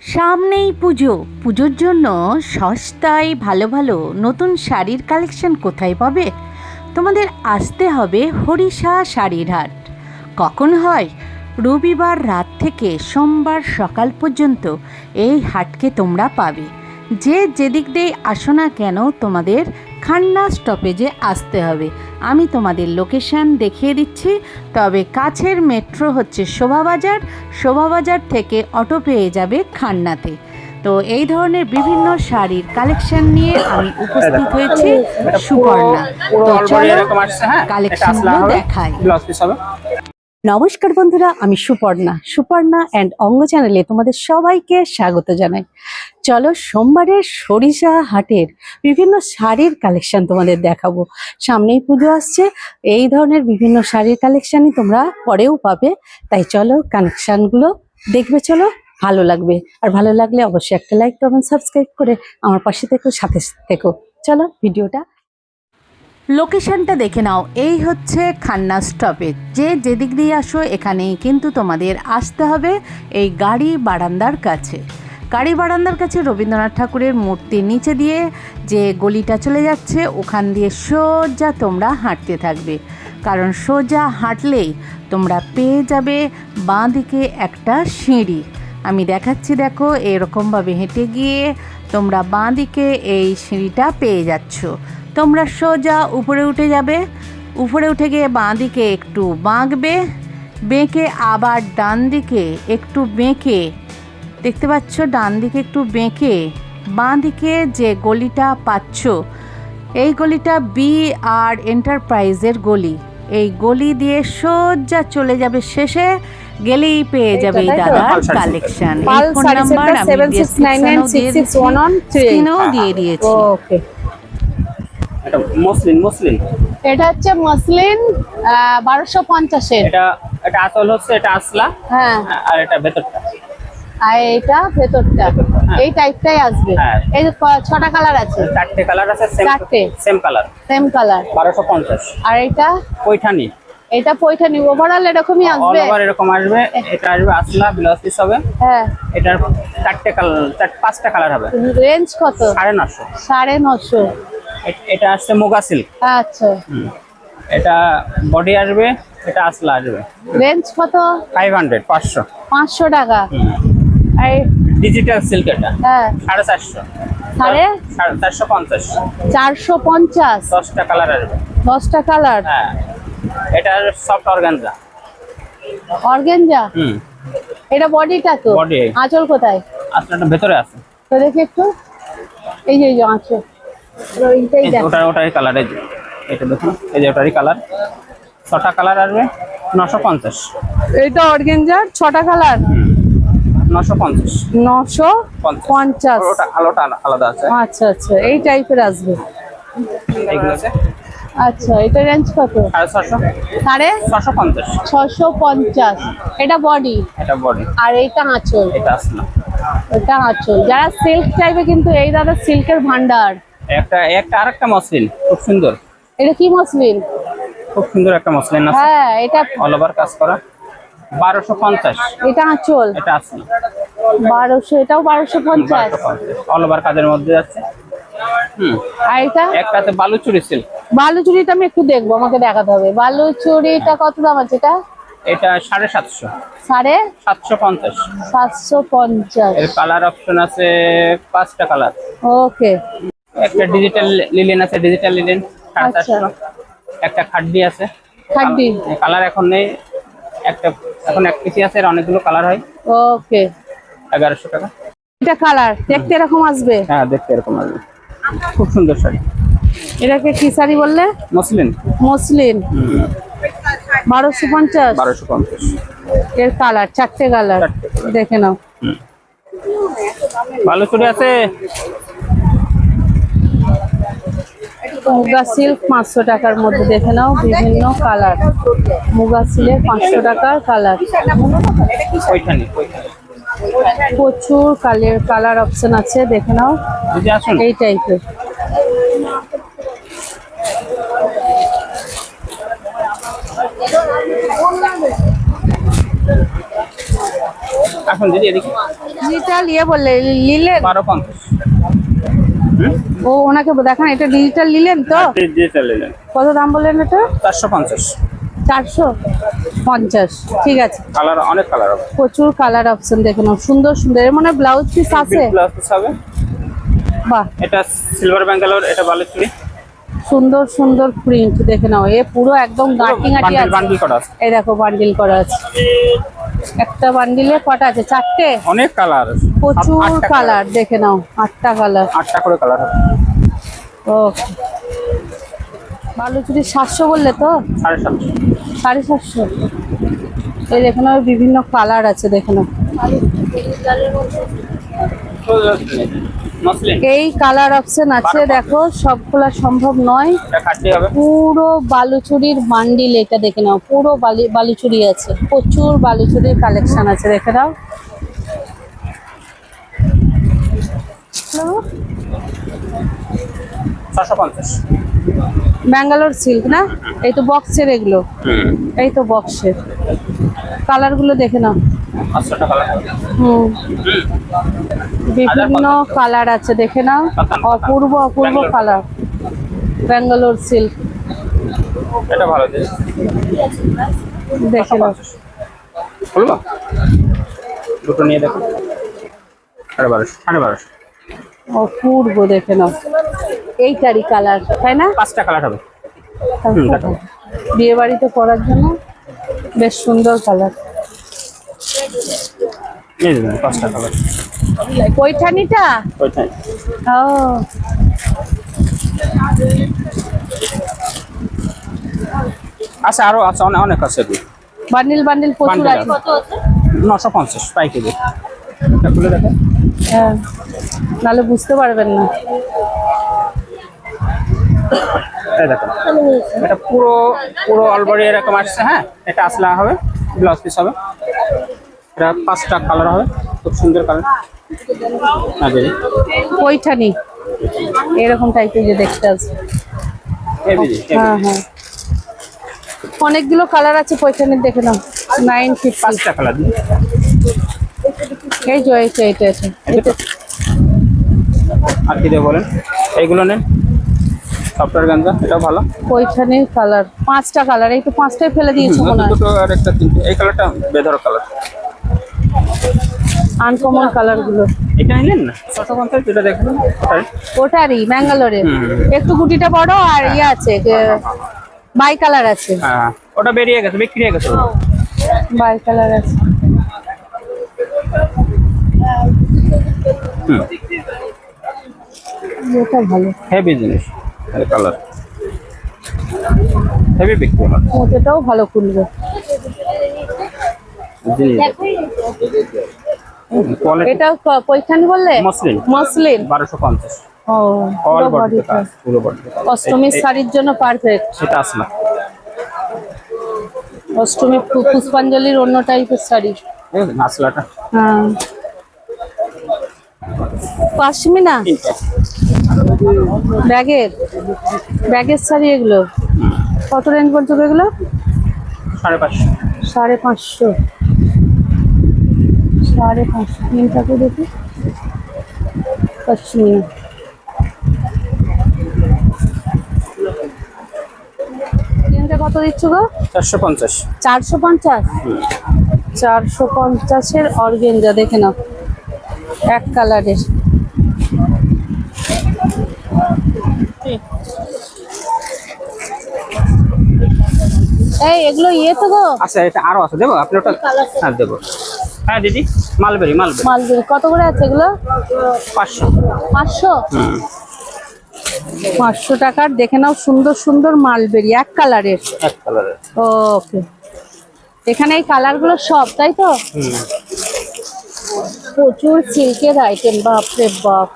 সামনেই পুজো। পুজোর জন্য সস্তায় ভালো ভালো নতুন শাড়ির কালেকশন কোথায় পাবে? তোমাদের আসতে হবে হরিষা শাড়ির হাট। কখন হয়? রবিবার রাত থেকে সোমবার সকাল পর্যন্ত এই হাটকে তোমরা পাবে। যে যেদিক দিয়ে আসো না কেন তোমাদের খান্না স্টপেজে আসতে হবে। আমি তোমাদের লোকেশন দেখিয়ে দিচ্ছি। তবে কাছের মেট্রো হচ্ছে শোভাবাজার। শোভাবাজার থেকে অটো পেয়ে যাবে খান্নাতে। তো এই ধরনের বিভিন্ন শাড়ির কালেকশন নিয়ে আমি উপস্থিত হয়েছি সুপর্ণা। তো চলো হ্যাঁ, কালেকশনগুলো দেখাই। পিস হবে। নমস্কার বন্ধুরা আমি সুপর্ণা। সুপর্ণা অ্যান্ড অঙ্গ চ্যানেলে তোমাদের সবাইকে স্বাগত জানাই। চলো সোমবারের সরিষা হাটের বিভিন্ন শাড়ির কালেকশন তোমাদের দেখাবো। সামনেই পুজো আসছে, এই ধরনের বিভিন্ন শাড়ির কালেকশানই তোমরা পরেও পাবে। তাই চলো কালেকশনগুলো দেখবে, চলো ভালো লাগবে। আর ভালো লাগলে অবশ্যই একটা লাইক কমেন্ট সাবস্ক্রাইব করে আমার পাশে থেকো, সাথে থেকো। চলো ভিডিওটা লোকেশনটা দেখে নাও, এই হচ্ছে খান্না স্টপেজ যে যেদিক দিয়ে আসো, এখানেই কিন্তু তোমাদের আসতে হবে, এই গাড়ি বারান্দার কাছে। গাড়ি বারান্দার কাছে রবীন্দ্রনাথ ঠাকুরের মূর্তির নিচে দিয়ে যে গলিটা চলে যাচ্ছে, ওখান দিয়ে সোজা তোমরা হাঁটতে থাকবে। কারণ সোজা হাঁটলেই তোমরা পেয়ে যাবে বাঁ দিকে একটা সিঁড়ি। আমি দেখাচ্ছি, দেখো, এরকমভাবে হেঁটে গিয়ে তোমরা বাঁ দিকে এই সিঁড়িটা পেয়ে যাচ্ছ। তোমরা সোজা উপরে উঠে যাবে। উপরে উঠে গিয়ে বাঁ দিকে একটু বাঁকবে। বেঁকে আবার ডান দিকে একটু বেঁকে দেখতে পাচ্ছ ডান দিকে একটু বেঁকে বাঁ দিকে যে গলিটা পাচ্ছ এই গলিটা বি আর এন্টারপ্রাইজের গলি। এই গলি দিয়ে সোজা চলে যাবে শেষে গেলেই পেয়ে যাবে এই দাদার কালেকশন এই ফোন নাম্বার আমি দিয়ে দিয়েছি। ওকে এটা মসলিন মসলিন। এটা হচ্ছে মসলিন বারোশো পঞ্চাশের। এটা এটা আসল হচ্ছে এটা আসলা। হ্যাঁ। আর এটা ভেতরটা। আর এটা ভেতরটা। হ্যাঁ। এই টাইপটাই আসবে। হ্যাঁ। এই যে ছটা কালার আছে? চারটে কালার আছে চারটে। সেম কালার সেম কালার বারোশো পঞ্চাশ। আর এটা পৈঠানি। এটা পয়ঠানি ওভারঅল এরকমই আসবে। ওভার এরকম আসবে। এটা আসবে আসলা ব্লাউজ পিস হবে। হ্যাঁ। এটার চারটে কালার চার পাঁচটা কালার হবে। রেঞ্জ কত? সাড়ে নশো। সাড়ে নশো। এ- এটা আসছে মুগা সিল্ক আচ্ছা। এটা বডি আসবে এটা আসলা আসবে। রেঞ্জ কত? ফাইভ হান্ড্রেড পাঁচশো। পাঁচশো টাকা। আর ডিজিটাল সিল্ক এটা? হ্যাঁ। সাড়ে চারশো। সাড়ে? চারশো পঞ্চাশ। চারশো পঞ্চাশ। দশটা কালার আসবে দশটা কালার হ্যাঁ। এটার সফট অর্গানজা অর্গানজা হুম। এটা বডিটা তো? বডি আঁচল কোথায়? আচ্ছা, আঁচলটা ভেতরে আছে। তো দেখি একটু। এই যে এই যে আঁচল। এইটাই দেখ। ওটা ওটাই কালার এই এটা দেখুন এই যে ওটারই কালার ছটা কালার আসবে নশো পঞ্চাশ। এইটা অর্গেঞ্জার ছটা কালার হুম। 950 950 ওটা আলোটা আলাদা আছে। আচ্ছা আচ্ছা এই টাইপের আসবে। আচ্ছা এটা রেঞ্জ কত? সাড়ে ছশো। পঞ্চাশ। ছশো পঞ্চাশ। এটা বডি এটা বডি আর এটা আঁচল? এটা আসলো এটা আঁচল। যারা সিল্ক চাইবে কিন্তু এই দাদা সিল্কের ভান্ডার। একটা একটা আরেকটা মসলিন। খুব সুন্দর। এটা কি মসলিন? খুব সুন্দর একটা মসলিন হ্যাঁ এটা অল ওভার কাজ করা। বারোশো পঞ্চাশ। এটা আঁচল? এটা আসলাম বারোশো এটাও বারোশো পঞ্চাশ? অল ওভার কাজের মধ্যে যাচ্ছে হুম। আর এটা? একটা আছে বালুচুরি সিল্ক বালুচুরিটা আমি একটু দেখব আমাকে দেখাতে হবে। বালুচুরিটা কত দাম আছে এটা? এটা সাড়ে সাতশো। সাড়ে? সাতশো পঞ্চাশ। সাতশো পঞ্চাশ। এর কালার অপশন আছে পাঁচটা কালার ওকে। একটা ডিজিটাল লিলেন আছে ডিজিটাল লিলেন সাড়ে আচ্ছা। চারশো একটা খাড্ডি আছে। খাড্ডি। কালার এখন নেই। একটা এখন এক পিসি আছে এর অনেকগুলো কালার হয়। ওকে এগারোশো টাকা। এটা কালার দেখতে এরকম আসবে? হ্যাঁ দেখতে এরকম আসবে। খুব সুন্দর শাড়ি। এটাকে কি শাড়ি বললে? মসলিন। মসলিন। বারোশো পঞ্চাশ? বারোশো পঞ্চাশ। এর কালার চারটে কালার। দেখে নাও। বালুচুরি আছে? মুগা সিল্ক পাঁচশো টাকার মধ্যে দেখে নাও বিভিন্ন কালার মুগা সিল্কের পাঁচশো টাকার কালার প্রচুর কালের কালার অপশন আছে দেখে নাও। এই টাইপের আসুন দিদি এদিকে। ডিজিটাল ইয়ে বললে নিলেন বারো পঞ্চাশ। ও ওনাকে দেখান এটা ডিজিটাল নিলেন তো? ডিজিটাল নিলেন। কত দাম বললেন এটা? চারশো পঞ্চাশ। চারশো পঞ্চাশ ঠিক আছে। কালার অনেক কালার প্রচুর কালার অপশন দেখে নাও সুন্দর সুন্দর এর মানে ব্লাউজ পিস আছে? ব্লাউজ পিস হবে। বাহ। এটা সিলভার ব্যাঙ্গালোর এটা বালুচুরি সুন্দর সুন্দর প্রিন্ট দেখে নাও এ পুরো একদম গাঁটি গাঁটি আছে। এই দেখো বান্ডিল করা আছে। একটা বান্ডিলে কটা আছে? চারটে? অনেক কালার প্রচুর কালার দেখে নাও আটটা কালার আটটা করে কালার হবে। ওকে। বালুচুরি সাতশো বললে তো? সাড়ে সাতশো। সাড়ে সাতশো। এই দেখে নাও বিভিন্ন কালার আছে দেখে নাও। এই কালার অপশন আছে দেখো সব খোলা সম্ভব নয়। পুরো বালুচুরির বান্ডিল এটা দেখে নাও পুরো বালি বালুচুরি আছে প্রচুর বালুচুরির কালেকশন আছে দেখে নাও ব্যাঙ্গালোর সিল্ক না? এই তো বক্সের এগুলো। এই তো বক্সের কালারগুলো দেখে নাও। বিভিন্ন কালার আছে দেখে নাও। অপূর্ব অপূর্ব কালার ব্যাঙ্গালোর সিল্ক এটা ভালো দেখে নাও। দুটো নিয়ে দেখো। সাড়ে বারোশো সাড়ে বারোশো। অপূর্ব দেখে নাও। এইটারই কালার তাই না? পাঁচটা কালার হবে। বিয়ে বাড়িতে পরার জন্য বেশ সুন্দর কালার নিয়ে দেবেন পাঁচটা কালার পৈঠানিটা ওইটাই ও। আচ্ছা আরও আছে অনেক অনেক আছে বান্ডিল বান্ডিল প্রচুর আছে। আছে। নশো পঞ্চাশ পাইকারি। এটা খুলে দেখেন হ্যাঁ। নাহলে বুঝতে পারবেন না। এই দেখেন এটা পুরো পুরো অলবডি এরকম আসছে হ্যাঁ? এটা আসলে হবে ব্লাউজ পিস হবে। এটা পাঁচটা কালার হবে খুব সুন্দর কালার পৈঠানি এরকম টাইপের যে দেখতে আছে। হ্যাঁ হ্যাঁ। অনেকগুলো কালার আছে পৈঠানির দেখে নাও। নাইন ফিফটি পাঁচটা কালার এই যে এটা এটা এটা এটা? আর কি দেবো বলেন? এইগুলো নেন। সফটওয়্যার গাঞ্জা এটাও ভালো। পৈঠানির কালার পাঁচটা কালার এই তো পাঁচটাই ফেলে দিয়েছ মনে হয়। দুটো আর একটা তিনটে। এই কালারটা বেধর কালার আনকমন কালারগুলো এটা নিলেন না? পঞ্চাশ যেটা ওটারই ব্যাঙ্গালোরে একটু গুটিটা বড় আর ইয়ে আছে বাই কালার আছে। হ্যাঁ ওটা বেরিয়ে গেছে বিক্রি হয়ে গেছে। বাই কালার আছে। এটা ভালো। হেভি জিনিস কালার হেভি বিক্রি মোটেটাও ভালো খুলবে। এটা বললে? মসলিন। মসলিন। বারোশো পঞ্চাশ। ও অল কাজ পুরো বডিতে কাজ। অষ্টমীর শাড়ির জন্য পারফেক্ট এটা আসলা অষ্টমী পুষ্পাঞ্জলির অন্য টাইপের শাড়ি। আসলাটা হ্যাঁ। পাশমিনা? ব্যাগের? ব্যাগের শাড়ি এগুলো? কত রেঞ্জ বলছো গো এগুলো? সাড়ে পাঁচশো। সাড়ে পাঁচশো। সাড়ে পাঁচশো। তিনটাকে দেখি। পশ্চিমিনা তিনটা কত দিচ্ছ গো? চারশো পঞ্চাশ। চারশো পঞ্চাশ? চারশো পঞ্চাশের অর্গেঞ্জা দেখে নাও। এক কালারের এই এগুলো ইয়ে তো গো। আচ্ছা এটা আরও আছে। দেবো আপনি ওটা হ্যাঁ দেবো। হ্যাঁ দিদি মালবেরি মালবেরি। মালবেরি। কত করে আছে এগুলো? পাঁচশো। পাঁচশো? পাঁচশো টাকার দেখে নাও সুন্দর সুন্দর মালবেরি এক কালারের। এক কালারের। ওকে। এখানে এই কালারগুলো সব তাই তো? হুম। প্রচুর সিল্কের আইটেম বাপরে বাপ।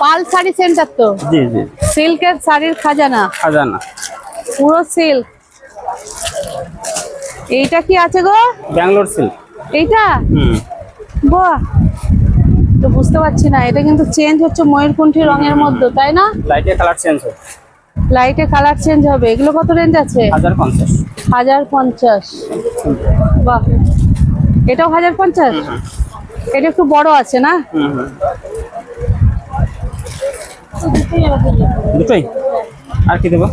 পাল শাড়ি সেন্টার তো? জি জি। সিল্কের শাড়ির খাজানা। খাজানা। পুরো সিল্ক। এইটা কি আছে গো? ব্যাঙ্গালোর সিল্ক। এইটা? হুম। বাহ। তো বুঝতে পারছি না এটা কিন্তু চেঞ্জ হচ্ছে ময়ূরকণ্ঠী রঙের মধ্যে তাই না? লাইটে কালার চেঞ্জ হয় লাইটে কালার চেঞ্জ হবে। এগুলো কত রেঞ্জ আছে? হাজার পঞ্চাশ। হাজার পঞ্চাশ। বাহ। এটাও হাজার পঞ্চাশ? এটা একটু বড় আছে না? হুম হুম। দুটোই? আর কি দেবো?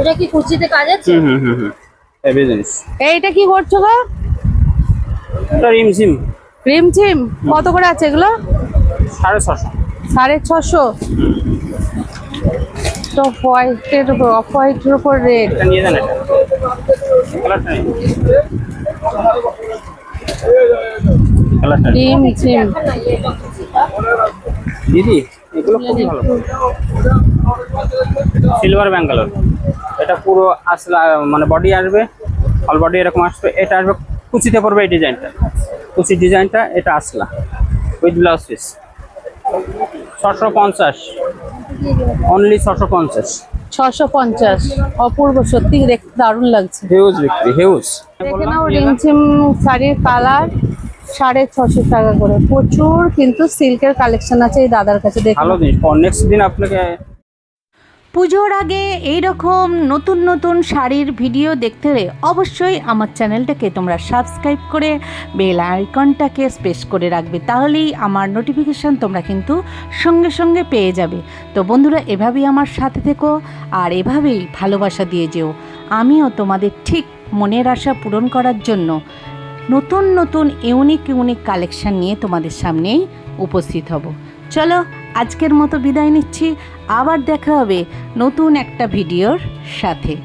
এটা কি কুচিতে কাজ আছে? হুম হুম হুম হেভি এইটা কি করছ গো? এটা রিমঝিম ক্রিম চিম কত করে আছে এগুলো? সাড়ে ছশো। সাড়ে ছশো? তো হোয়াইটের উপর অফ হোয়াইটের উপর রেড। এটা নিয়ে যান এটা। চিম দিদি এগুলো খুবই ভালো সিলভার ব্যাঙ্গালোর এটা পুরো আসলা মানে বডি আসবে অল বডি এরকম আসবে। এটা আসবে কুচিতে পড়বে এই ডিজাইনটা কুচি ডিজাইনটা এটা আসলা উইথ ব্লাউজ পিস ছশো পঞ্চাশ। অনলি ছশো পঞ্চাশ। ছশো পঞ্চাশ। অপূর্ব সত্যি দেখতে দারুণ লাগছে। হিউজ বিক্রি হিউজ দেখে নাও রিমঝিম শাড়ির কালার সাড়ে ছশো টাকা করে। প্রচুর কিন্তু সিল্কের কালেকশন আছে এই দাদার কাছে দেখে ভালো জিনিস। নেক্সট দিন আপনাকে পুজোর আগে এই রকম নতুন নতুন শাড়ির ভিডিও দেখতে হলে অবশ্যই আমার চ্যানেলটাকে তোমরা সাবস্ক্রাইব করে বেল আইকনটাকে স্পেস করে রাখবে। তাহলেই আমার নোটিফিকেশান তোমরা কিন্তু সঙ্গে সঙ্গে পেয়ে যাবে। তো বন্ধুরা এভাবেই আমার সাথে থেকো আর এভাবেই ভালোবাসা দিয়ে যেও। আমিও তোমাদের ঠিক মনের আশা পূরণ করার জন্য নতুন নতুন ইউনিক ইউনিক কালেকশান নিয়ে তোমাদের সামনেই উপস্থিত হব। চলো আজকের মতো বিদায় নিচ্ছি। আবার দেখা হবে নতুন একটা ভিডিওর সাথে।